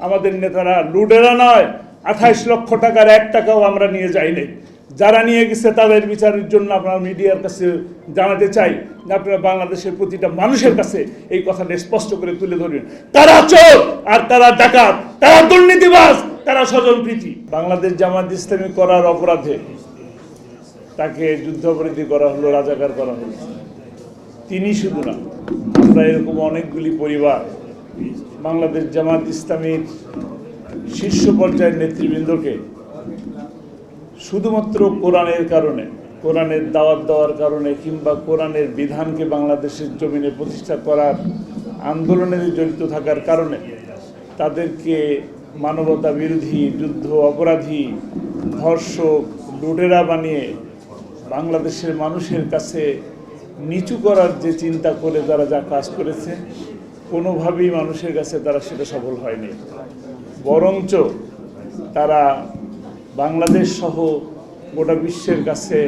আমাদের নেতারা লুডেরা নয়, আঠাইশ লক্ষ টাকার এক টাকাও আমরা নিয়ে যাইনি যারা নিয়ে গেছে তাদের বিচারের জন্য আপনার মিডিয়ার কাছে জানাতে চাই যে আপনারা বাংলাদেশের প্রতিটা মানুষের কাছে এই কথাটা স্পষ্ট করে তুলে ধরবেন তারা চোর আর তারা ডাকাত, তারা দুর্নীতিবাজ, তারা স্বজনপ্রীতি বাংলাদেশ জামাত ইসলামী করার অপরাধে তাকে যুদ্ধাপরাধী করা হলো, রাজাকার করা হলো। তিনি শুধু না, আমরা এরকম অনেকগুলি পরিবার বাংলাদেশ জামাত ইসলামীর শীর্ষ পর্যায়ের নেতৃবৃন্দকে শুধুমাত্র কোরআনের কারণে, কোরআনের দাওয়াত দেওয়ার কারণে কিংবা কোরআনের বিধানকে বাংলাদেশের জমিনে প্রতিষ্ঠা করার আন্দোলনে জড়িত থাকার কারণে তাদেরকে মানবতা বিরোধী, যুদ্ধ, অপরাধী, ধর্ষক, লুটেরা বানিয়ে বাংলাদেশের মানুষের কাছে নিচু করার যে চিন্তা করে তারা যা কাজ করেছে কোনোভাবেই মানুষের কাছে তারা সেটা সফল হয়নি। বরঞ্চ তারা বাংলাদেশ সহ গোটা বিশ্বের কাছে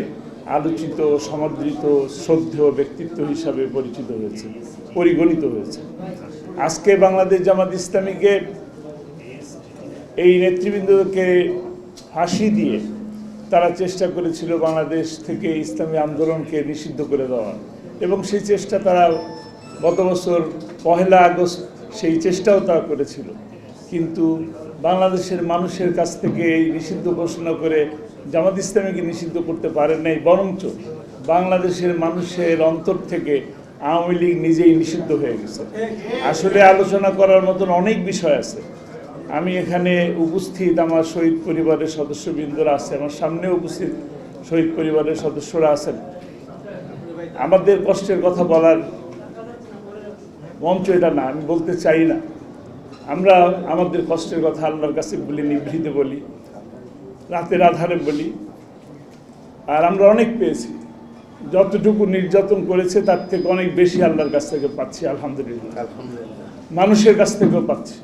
আলোচিত, সমাদৃত, শ্রদ্ধেয় ব্যক্তিত্ব হিসাবে পরিচিত হয়েছে, পরিগণিত হয়েছে। আজকে বাংলাদেশ জামাত ইসলামীকে এই নেতৃবৃন্দকে ফাঁসি দিয়ে তারা চেষ্টা করেছিল বাংলাদেশ থেকে ইসলামী আন্দোলনকে নিষিদ্ধ করে দেওয়া এবং সেই চেষ্টা তারা গত বছর পহেলা আগস্ট সেই চেষ্টাও তারা করেছিল। কিন্তু বাংলাদেশের মানুষের কাছ থেকে এই নিষিদ্ধ ঘোষণা করে জামাত ইসলামীকে নিষিদ্ধ করতে পারেন নাই, বরঞ্চ বাংলাদেশের মানুষের অন্তর থেকে আওয়ামী লীগ নিজেই নিষিদ্ধ হয়ে গেছে। আসলে আলোচনা করার মতন অনেক বিষয় আছে। আমি এখানে উপস্থিত আমার শহীদ পরিবারের সদস্যবৃন্দরা আছে, আমার সামনে উপস্থিত শহীদ পরিবারের সদস্যরা আছেন। আমাদের কষ্টের কথা বলার মঞ্চ এটা না আমি বলতে চাই না। আমরা আমাদের কষ্টের কথা আল্লাহর কাছে বলি নিভৃতে বলি রাতের আধারে বলি। আর আমরা অনেক পেয়েছি। যতটুকু নির্যাতন করেছে তার থেকে অনেক বেশি আল্লাহর কাছ থেকে পাচ্ছি আলহামদুলিল্লাহ। মানুষের কাছ থেকেও পাচ্ছি।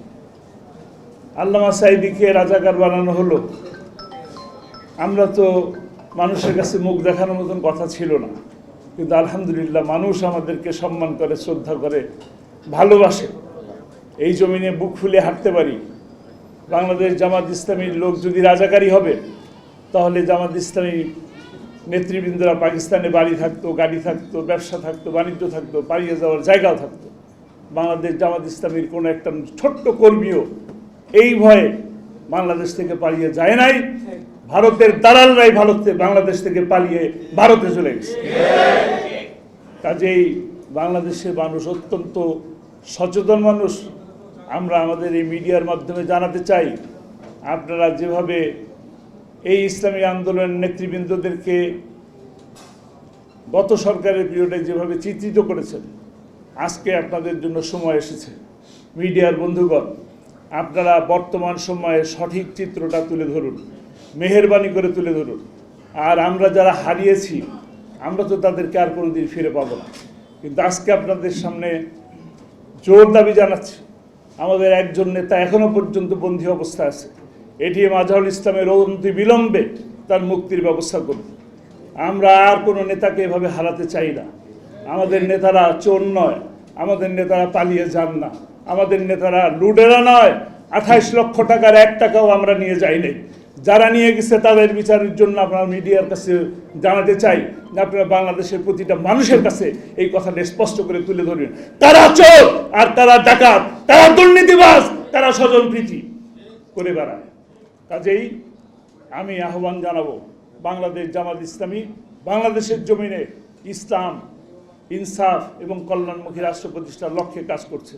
আল্লামা সাইদিকে রাজাকার বানানো হলো। আমরা তো মানুষের কাছে মুখ দেখানোর মতন কথা ছিল না। কিন্তু আলহামদুলিল্লাহ মানুষ আমাদেরকে সম্মান করে শ্রদ্ধা করে ভালোবাসে। এই জমিনে বুক ফুলে হাঁটতে পারি। বাংলাদেশ জামাত ইসলামীর লোক যদি রাজাকারী হবে, তাহলে জামাত ইসলামী নেতৃবৃন্দরা পাকিস্তানে বাড়ি থাকতো, গাড়ি থাকতো, ব্যবসা থাকতো, বাণিজ্য থাকতো, পালিয়ে যাওয়ার জায়গাও থাকতো। বাংলাদেশ জামাত ইসলামীর কোনো একটা ছোট্ট কর্মীও এই ভয়ে বাংলাদেশ থেকে পালিয়ে যায় নাই। ভারতের দালালরাই ভারতে বাংলাদেশ থেকে পালিয়ে ভারতে চলে গেছে। কাজেই বাংলাদেশের মানুষ অত্যন্ত সচেতন মানুষ, আমরা আমাদের এই মিডিয়ার মাধ্যমে জানাতে চাই, আপনারা যেভাবে এই ইসলামী আন্দোলনের নেতৃবৃন্দদেরকে গত সরকারের পিরিয়ডে যেভাবে চিত্রিত করেছেন, আজকে আপনাদের জন্য সময় এসেছে। মিডিয়ার বন্ধুগণ, আপনারা বর্তমান সময়ে সঠিক চিত্রটা তুলে ধরুন, মেহেরবানি করে তুলে ধরুন। আর আমরা যারা হারিয়েছি, আমরা তো তাদেরকে আর কোনোদিন ফিরে পাবো না। কিন্তু আজকে আপনাদের সামনে জোর দাবি জানাচ্ছি। আমাদের একজন নেতা এখনও পর্যন্ত বন্দী অবস্থায় আছে। এটিএম আজহারুল ইসলামের অনতি বিলম্বে তার মুক্তির ব্যবস্থা করুন আমরা আর কোনো নেতাকে এভাবে হারাতে চাই না। আমাদের নেতারা চোর নয়, আমাদের নেতারা পালিয়ে যান না, আমাদের নেতারা লুডেরা নয়। আঠাইশ লক্ষ টাকার এক টাকাও আমরা নিয়ে যাইনি যারা নিয়ে গেছে তাদের বিচারের জন্য আপনার মিডিয়ার কাছে জানাতে চাই আপনারা বাংলাদেশের প্রতিটা মানুষের কাছে এই কথাটা স্পষ্ট করে তুলে ধরবেন তারা চোর আর তারা ডাকাত, তারা দুর্নীতিবাজ, তারা স্বজনপ্রীতি করে বেড়ায়। কাজেই আমি আহ্বান জানাব বাংলাদেশ জামাত ইসলামী, বাংলাদেশের জমিনে ইসলাম, ইনসাফ এবং কল্যাণমুখী রাষ্ট্র প্রতিষ্ঠার লক্ষ্যে কাজ করছে।